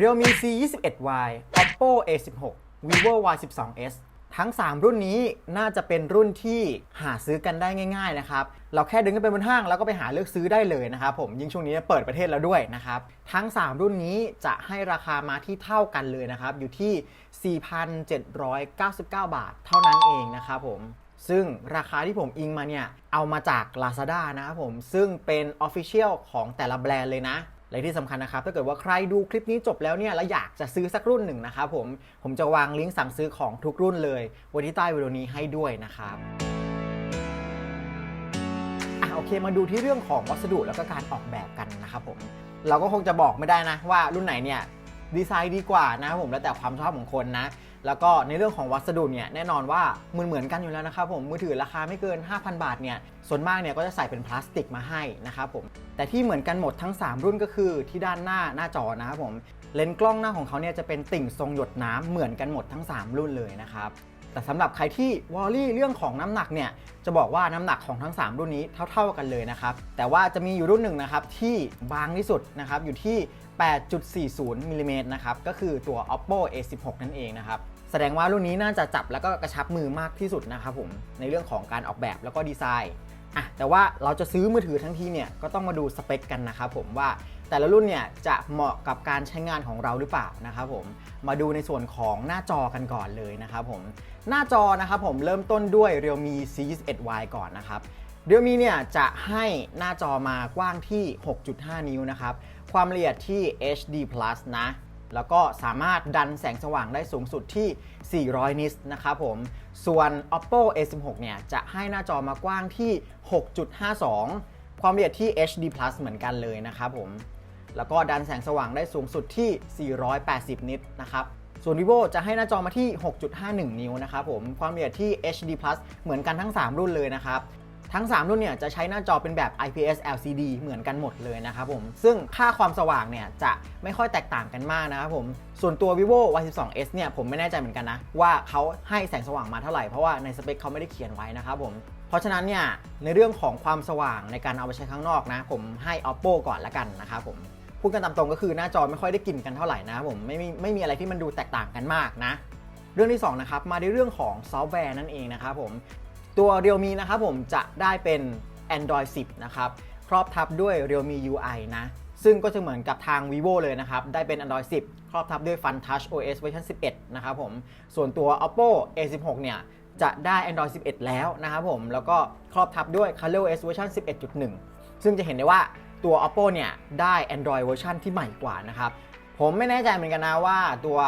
Realme C 2 1 Y Oppo A 1 6 Vivo Y 1 2 S ทั้ง 3 รุ่นนี้น่าจะเป็นรุ่นที่หาซื้อกันได้ง่าย ๆ นะครับ เราแค่เดินกันไปบนห้างแล้วก็ไปหาเลือกซื้อได้เลยนะครับผมยิ่งช่วงนี้เปิดประเทศแล้วด้วยนะครับ ทั้ง 3 รุ่นนี้จะให้ราคามาที่เท่ากันเลยนะครับ อยู่ที่ 4,799 บาท เท่านั้นเองนะครับผมซึ่งราคาที่ผมอิงมาเนี่ย เอามาจาก Lazada นะครับผม ซึ่งเป็น Official ของแต่ละแบรนด์เลยนะ และที่สำคัญนะครับถ้าเกิดว่าใครดูคลิปนี้จบแล้วเนี่ยแล้วอยากจะซื้อสักรุ่นหนึ่งนะครับผมผมจะวางลิงก์สั่งซื้อของทุกรุ่นเลยไว้ที่ใต้วิดีโอนี้ให้ด้วยนะครับอะโอเคมาดูที่เรื่องของวัสดุแล้วก็การออกแบบกันนะครับผมเราก็คงจะบอกไม่ได้นะว่ารุ่นไหนเนี่ยดีไซน์ดีกว่านะครับผมแล้วแต่ความชอบของคนนะแล้วก็ในเรื่องของวัสดุเนี่ยแน่นอนว่าเหมือนเหมือนกันอยู่แล้วนะครับผมมือถือราคาไม่เกิน 5,000 บาทเนี่ยส่วนมากเนี่ยก็จะใส่เป็นพลาสติกมาให้นะครับผม แต่ที่เหมือนกันหมดทั้ง 3 รุ่นก็คือที่ด้านหน้าหน้าจอนะครับผมเลนส์กล้องหน้าของเขาเนี่ยจะเป็นติ่งทรงหยดน้ำเหมือนกันหมดทั้ง 3 รุ่นเลยนะครับแต่สำหรับใครที่วอรี่เรื่องของน้ำหนักเนี่ยจะบอกว่าน้ำหนักของทั้ง 3 รุ่นนี้เท่า ๆกันเลยนะครับแต่ว่าจะมีอยู่รุ่นหนึ่งนะครับที่บางที่สุดนะครับอยู่ที่ 8.40มิลลิเมตรนะครับก็คือตัว oppo a16 นั่นเองนะครับแสดงว่ารุ่นนี้น่าจะจับแล้วก็กระชับมือมากที่สุดนะครับผมในเรื่องของการออกแบบแล้วก็ดีไซน์ อะแต่ว่าเราจะซื้อมือถือทั้งทีเนี่ยก็ต้องมาดูสเปคกันนะครับผมว่าแต่ละรุ่นเนี่ยจะเหมาะกับการใช้งานของเราหรือเปล่านะครับผมมาดูในส่วนของหน้าจอกันก่อนเลยนะครับผมหน้าจอนะครับผมเริ่มต้นด้วย Realme C21Y ก่อนนะครับ Realme เนี่ยจะให้หน้าจอมากว้างที่ 6.5 นิ้วนะครับความละเอียดที่ HD+ นะ แล้วก็สามารถดันแสงสว่างได้สูงสุดที่ 400 นิตนะครับผม ส่วน Oppo A16 เนี่ย จะให้หน้าจอมากว้างที่ 6.52 ความละเอียดที่ HD+ เหมือนกันเลยนะครับผม แล้วก็ดันแสงสว่างได้สูงสุดที่ 480 นิตนะครับส่วน vivo จะให้หน้าจอมาที่ 6.51 นิ้วนะครับผม ความละเอียดที่ HD+ เหมือนกันทั้ง 3 รุ่นเลยนะครับ ทั้ง 3 รุ่นเนี่ยจะใช้หน้าจอเป็นแบบ IPS LCD เหมือนกันหมดเลยนะครับผม ซึ่งค่าความสว่างเนี่ยจะไม่ค่อยแตกต่างกันมากนะครับผม ส่วนตัว vivo Y12s เนี่ยผมไม่แน่ใจเหมือนกันนะ ว่าเขาให้แสงสว่างมาเท่าไหร่เพราะว่าในสเปคเขาไม่ได้เขียนไว้นะครับผมเพราะฉะนั้นเนี่ยในเรื่องของความสว่างในการเอาไปใช้ข้างนอกนะ ผมให้ oppo ก่อนละกันนะครับผมพูดกันตามตรงก็คือหน้าจอไม่ค่อยได้กินกันเท่าไหร่นะครับผมไม่มีไม่มีอะไรที่มันดูแตกต่างกันมากนะเรื่องที่สองนะครับมาในเรื่องของซอฟต์แวร์นั่นเองนะครับผม ตัว Realme นะครับผมจะได้เป็น Android 10 นะครับ ครอบทับด้วย Realme UI นะ ซึ่งก็จะเหมือนกับทาง vivo เลยนะครับ ได้เป็น Android 10 ครอบทับด้วย Fun Touch OS เวอร์ชัน11 นะครับผม ส่วนตัว Oppo A16 เนี่ยจะได้ Android 11 แล้วนะครับผม แล้วก็ครอบทับด้วย ColorOS เวอร์ชัน11.1 ซึ่งจะเห็นได้ว่าตัว Oppo เนี่ยได้ Android เวอร์ชันที่ใหม่กว่านะครับ ผมไม่แน่ใจเหมือนกันนะว่าตัว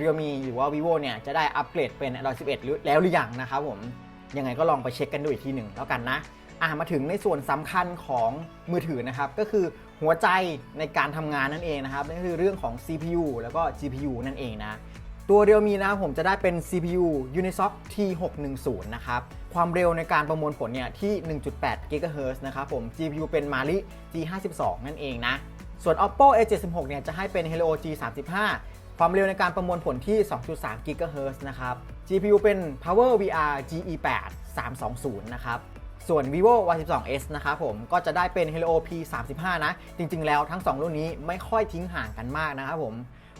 Realme หรือว่า vivo เนี่ยจะได้อัปเกรดเป็น Android 11หรือแล้วหรือยังนะครับผม ยังไงก็ลองไปเช็คกันดูอีกทีหนึ่งแล้วกันนะอะมาถึงในส่วนสำคัญของมือถือนะครับ ก็คือหัวใจในการทำงานนั่นเองนะครับนั่นคือเรื่องของ CPU แล้วก็ GPU นั่นเองนะตัว Realme นะครับผมจะได้เป็น CPU Unisoc T610 นะครับ ความเร็วในการประมวลผลเนี่ยที่ 1.8 GHz นะครับผม GPU เป็น Mali G52 นั่นเองนะ ส่วน Oppo A76 เนี่ยจะให้เป็น Helio G35 ความเร็วในการประมวลผลที่ 2.3 GHz นะครับ GPU เป็น Power VR GE8 320 นะครับ ส่วน vivo Y12s นะครับผม ก็จะได้เป็น Helio P35 นะ จริง ๆ แล้วทั้ง 2 รุ่นนี้ไม่ค่อยทิ้งห่างกันมากนะครับผม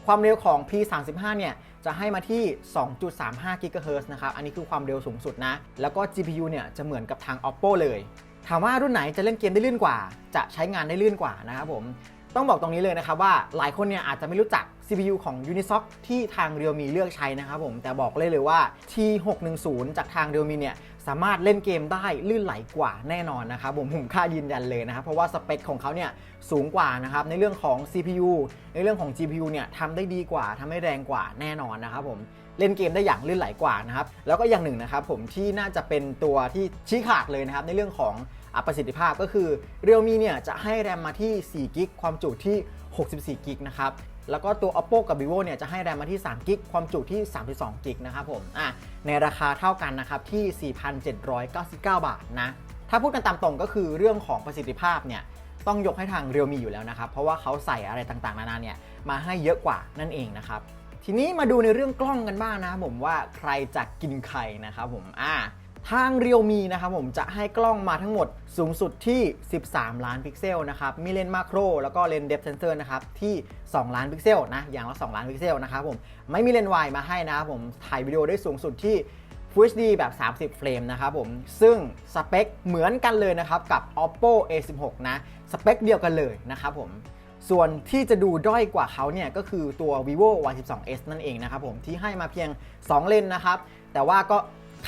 ความเร็วของ P35 เนี่ย จะให้มาที่ 2.35 GHz นะครับ อันนี้คือความเร็วสูงสุดนะ แล้วก็ GPU เนี่ย จะเหมือนกับทาง Oppo เลย ถามว่ารุ่นไหนจะเล่นเกมได้ลื่นกว่า จะใช้งานได้ลื่นกว่านะครับผม ต้องบอกตรงนี้เลยนะครับว่าหลายคนเนี่ยอาจจะไม่รู้จัก CPU ของ Unisoc ที่ทาง Realme เลือกใช้นะครับผม แต่บอกเลยเลยว่า T610 จากทาง Realme เนี่ยสามารถเล่นเกมได้ลื่นไหลกว่าแน่นอนนะครับผมผมค่ายืนยันเลยนะครับเพราะว่าสเปคของเขาเนี่ยสูงกว่านะครับในเรื่องของ CPU ในเรื่องของ GPU เนี่ยทำได้ดีกว่าทำได้แรงกว่าแน่นอนนะครับผมเล่นเกมได้อย่างลื่นไหลกว่านะครับแล้วก็อย่างหนึ่งนะครับผมที่น่าจะเป็นตัวที่ชี้ขาดเลยนะครับในเรื่องของ ประสิทธิภาพก็คือ Realme เนี่ยจะให้แรมมาที่ 4 กิกความจุที่ 64 กิกนะครับแล้วก็ตัว Oppo กับ Vivo เนี่ยจะให้แรมมาที่3กิกความจุที่ 32กิกนะครับผมอะในราคาเท่ากันนะครับที่ 4,799 บาทนะถ้าพูดกันตามตรงก็คือเรื่องของประสิทธิภาพเนี่ยต้องยกให้ทาง Realme อยู่แล้วนะครับ เพราะว่าเขาใส่อะไรต่างๆ นานาเนี่ยมาให้เยอะกว่านั่นเองนะครับ ทีนี้มาดูในเรื่องกล้องกันบ้างนะผมว่าใครจะกินใครนะครับผมอ่า ทาง Realme นะครับผมจะให้กล้องมาทั้งหมดสูงสุดที่ 13 ล้านพิกเซลนะครับ มีเลนส์มาโคร แล้วก็เลนส์เดฟเซนเซอร์นะครับที่ 2 ล้านพิกเซลนะ อย่างละ 2 ล้านพิกเซลนะครับผม ไม่มีเลนส์วายมาให้นะครับผม ถ่ายวิดีโอได้สูงสุดที่ Full HD แบบ 30 เฟรมนะครับผม ซึ่งสเปคเหมือนกันเลยนะครับกับ Oppo A16 นะ สเปคเดียวกันเลยนะครับผมส่วนที่จะดูด้อยกว่าเขาเนี่ยก็คือตัว vivo Y12s นั่นเองนะครับผมที่ให้มาเพียง 2 เลนส์นะครับ แต่ว่าก็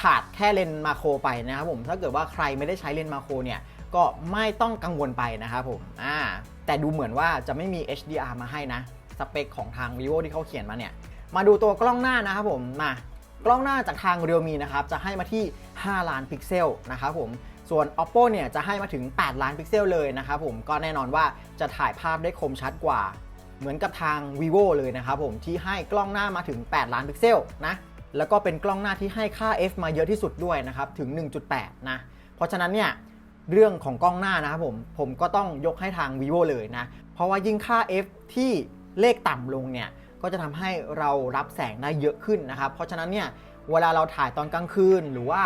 ขาดแค่เลนส์มาโครไปนะครับผมถ้าเกิดว่าใครไม่ได้ใช้เลนส์มาโครเนี่ยก็ไม่ต้องกังวลไปนะครับผมอ่าแต่ดูเหมือนว่าจะไม่มี HDR มาให้นะ สเปคของทาง vivo ที่เขาเขียนมาเนี่ย มาดูตัวกล้องหน้านะครับผมมากล้องหน้าจากทาง Realme นะครับจะให้มาที่ 5 ล้านพิกเซลนะครับผมส่วน Oppo เนี่ยจะให้มาถึง 8 ล้านพิกเซลเลยนะครับผมก็แน่นอนว่าจะถ่ายภาพได้คมชัดกว่า เหมือนกับทาง vivo เลยนะครับผมที่ให้กล้องหน้ามาถึง 8 ล้านพิกเซลนะ แล้วก็เป็นกล้องหน้าที่ให้ค่า f มาเยอะที่สุดด้วยนะครับ ถึง 1.8 นะ เพราะฉะนั้นเนี่ยเรื่องของกล้องหน้านะครับผม ผมก็ต้องยกให้ทาง vivo เลยนะ เพราะว่ายิ่งค่า f ที่เลขต่ำลงเนี่ย ก็จะทำให้เรารับแสงได้เยอะขึ้นนะครับ เพราะฉะนั้นเนี่ย เวลาเราถ่ายตอนกลางคืนหรือว่า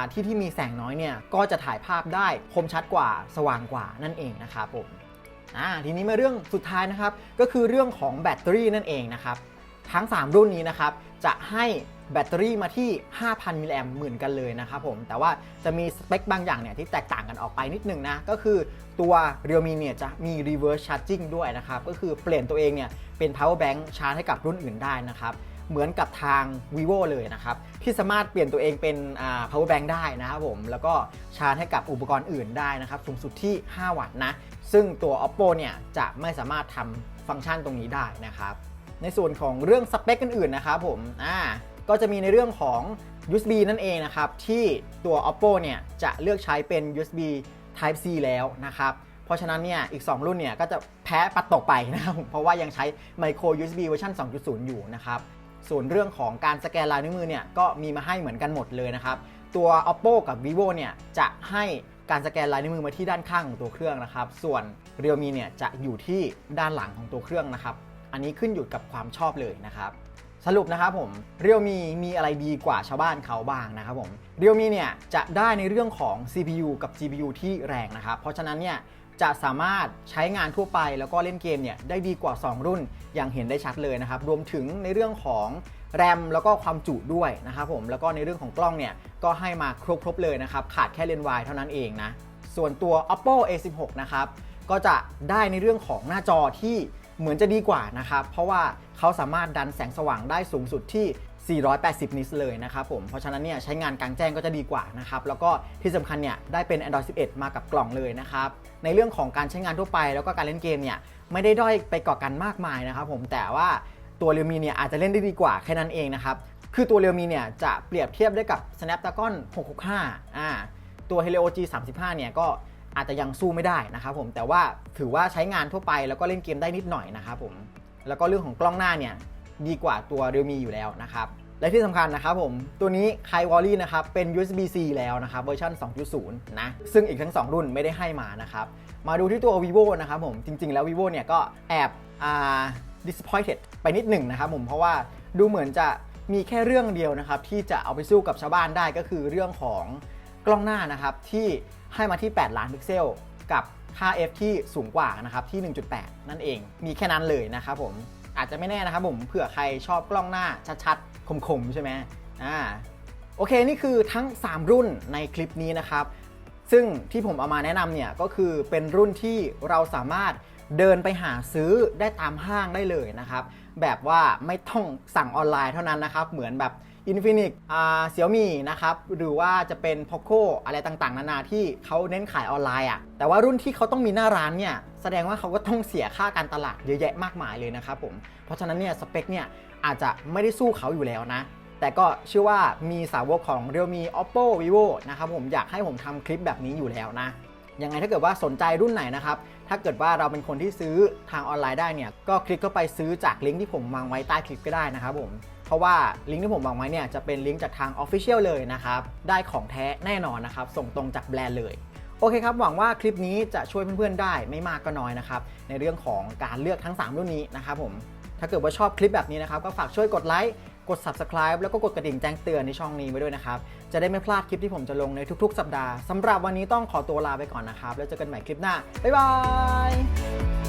าที่ที่มีแสงน้อยเนี่ย ก็จะถ่ายภาพได้คมชัดกว่า สว่างกว่านั่นเองนะครับผมอ่าทีนี้มาเรื่องสุดท้ายนะครับ ก็คือเรื่องของแบตเตอรี่นั่นเองนะครับ ทั้ง 3 รุ่นนี้นะครับ จะให้แบตเตอรี่มาที่ 5,000 มิลลิแอมเหมือนกันเลยนะครับผม แต่ว่าจะมีสเปคบางอย่างเนี่ยที่แตกต่างกันออกไปนิดนึงนะ ก็คือตัว Realme เนี่ยจะมี reverse charging ด้วยนะครับ ก็คือเปลี่ยนตัวเองเนี่ยเป็น power bank ชาร์จให้กับรุ่นอื่นได้นะครับเหมือนกับทาง vivo เลยนะครับ ที่สามารถเปลี่ยนตัวเองเป็นอ่า power bank ได้นะครับผม แล้วก็ชาร์จให้กับอุปกรณ์อื่นได้นะครับ สูงสุดที่ 5 วัตต์นะ ซึ่งตัว oppo เนี่ยจะไม่สามารถทำฟังก์ชันตรงนี้ได้นะครับ ในส่วนของเรื่องสเปคอื่นๆนะครับผมอ่าก็จะมีในเรื่องของ USB นั่นเองนะครับ ที่ตัว oppo เนี่ยจะเลือกใช้เป็น USB Type C แล้วนะครับเพราะฉะนั้นเนี่ย อีก 2 รุ่นเนี่ย ก็จะแพ้ปัดตกไปนะครับเพราะว่ายังใช้ Micro USB เวอร์ชัน2.0 อยู่นะครับ ส่วนเรื่องของการสแกนลายนิ้วมือเนี่ย ก็มีมาให้เหมือนกันหมดเลยนะครับ ตัว oppo กับ vivo เนี่ย จะให้การสแกนลายนิ้วมือมาที่ด้านข้างของตัวเครื่องนะครับ ส่วน realme เนี่ย จะอยู่ที่ด้านหลังของตัวเครื่องนะครับ อันนี้ขึ้นอยู่กับความชอบเลยนะครับสรุปนะครับผม Realme มีอะไรดีกว่าชาวบ้านเขาบ้างนะครับผม Realme เนี่ยจะได้ในเรื่องของ CPU กับ GPU ที่แรงนะครับ เพราะฉะนั้นเนี่ยจะสามารถใช้งานทั่วไปแล้วก็เล่นเกมเนี่ยได้ดีกว่า 2 รุ่นอย่างเห็นได้ชัดเลยนะครับ รวมถึงในเรื่องของแรมแล้วก็ความจุด้วยนะครับผมแล้วก็ในเรื่องของกล้องเนี่ยก็ให้มาครบๆเลยนะครับ ขาดแค่เลนส์วายเท่านั้นเองนะส่วนตัว Oppo A16 นะครับก็จะได้ในเรื่องของหน้าจอที่ เหมือนจะดีกว่านะครับ เพราะว่าเขาสามารถดันแสงสว่างได้สูงสุดที่ 480 นิตส์เลยนะครับผม เพราะฉะนั้นเนี่ยใช้งานกลางแจ้งก็จะดีกว่านะครับ แล้วก็ที่สำคัญเนี่ยได้เป็น Android 11 มากับกล่องเลยนะครับ ในเรื่องของการใช้งานทั่วไป แล้วก็การเล่นเกมเนี่ยไม่ได้ด้อยไปกว่ากันมากมายนะครับผม แต่ว่าตัว Realme เนี่ยอาจจะเล่นได้ดีกว่าแค่นั้นเองนะครับ คือตัว Realme เนี่ยจะเปรียบเทียบได้กับ Snapdragon 665 อ่า ตัว Helio G35 เนี่ยก็ อาจจะยังสู้ไม่ได้นะครับผมแต่ว่าถือว่าใช้งานทั่วไปแล้วก็เล่นเกมได้นิดหน่อยนะครับผมแล้วก็เรื่องของกล้องหน้าเนี่ยดีกว่าตัว Realme อยู่แล้วนะครับและที่สำคัญนะครับผม ตัวนี้ High Volley นะครับ เป็น USB-C แล้วนะครับ เวอร์ชัน2.0 นะ ซึ่งอีกทั้ง 2 รุ่นไม่ได้ให้มานะครับ มาดูที่ตัว vivo นะครับผม จริง ๆ แล้ว vivo เนี่ยก็แอบอ่า disappointed ไปนิดหนึ่งนะครับผม เพราะว่าดูเหมือนจะมีแค่เรื่องเดียวนะครับ ที่จะเอาไปสู้กับชาวบ้านได้ก็คือเรื่องของกล้องหน้านะครับที่ ให้มาที่ 8 ล้านพิกเซล กับค่า f ที่สูงกว่านะครับที่ 1.8 นั่นเอง มีแค่นั้นเลยนะครับผมอาจจะไม่แน่นะครับผมเผื่อใครชอบกล้องหน้าชัดๆคมๆใช่ไหมอ่าโอเคนี่คือทั้ง 3 รุ่นในคลิปนี้นะครับ ซึ่งที่ผมเอามาแนะนำเนี่ยก็คือเป็นรุ่นที่เราสามารถเดินไปหาซื้อได้ตามห้างได้เลยนะครับ แบบว่าไม่ต้องสั่งออนไลน์เท่านั้นนะครับ เหมือนแบบ Infinix อ่าเสี่ยมี่นะครับ หรือว่าจะเป็น Poco อะไรต่างๆ นานาที่เขาเน้นขายออนไลน์อะ แต่ว่ารุ่นที่เขาต้องมีหน้าร้านเนี่ยแสดงว่าเขาก็ต้องเสียค่าการตลาดเยอะแยะมากมายเลยนะครับผม เพราะฉะนั้นเนี่ยสเปคเนี่ยอาจจะไม่ได้สู้เขาอยู่แล้วนะ แต่ก็เชื่อว่ามีสาวกของ Realme Oppo Vivo นะครับผมอยากให้ผมทำคลิปแบบนี้อยู่แล้วนะยังไงถ้าเกิดว่าสนใจรุ่นไหนนะครับ ถ้าเกิดว่าเราเป็นคนที่ซื้อทางออนไลน์ได้เนี่ย ก็คลิกเข้าไปซื้อจากลิงก์ที่ผมวางไว้ใต้คลิปก็ได้นะครับผม เพราะว่าลิงก์ที่ผมวางไว้เนี่ยจะเป็นลิงก์จากทาง Official เลยนะครับ ได้ของแท้แน่นอนนะครับ ส่งตรงจากแบรนด์เลย โอเคครับ หวังว่าคลิปนี้จะช่วยเพื่อนๆได้ไม่มากก็น้อยนะครับ ในเรื่องของการเลือกทั้ง 3 รุ่นนี้นะครับผม ถ้าเกิดว่าชอบคลิปแบบนี้นะครับ ก็ฝากช่วยกดไลค์กด subscribe แล้วก็กดกระดิ่งแจ้งเตือนในช่องนี้ไว้ด้วยนะครับ จะได้ไม่พลาดคลิปที่ผมจะลงในทุกๆ สัปดาห์สำหรับวันนี้ต้องขอตัวลาไปก่อนนะครับ แล้วเจอกันใหม่คลิปหน้า บ๊ายบาย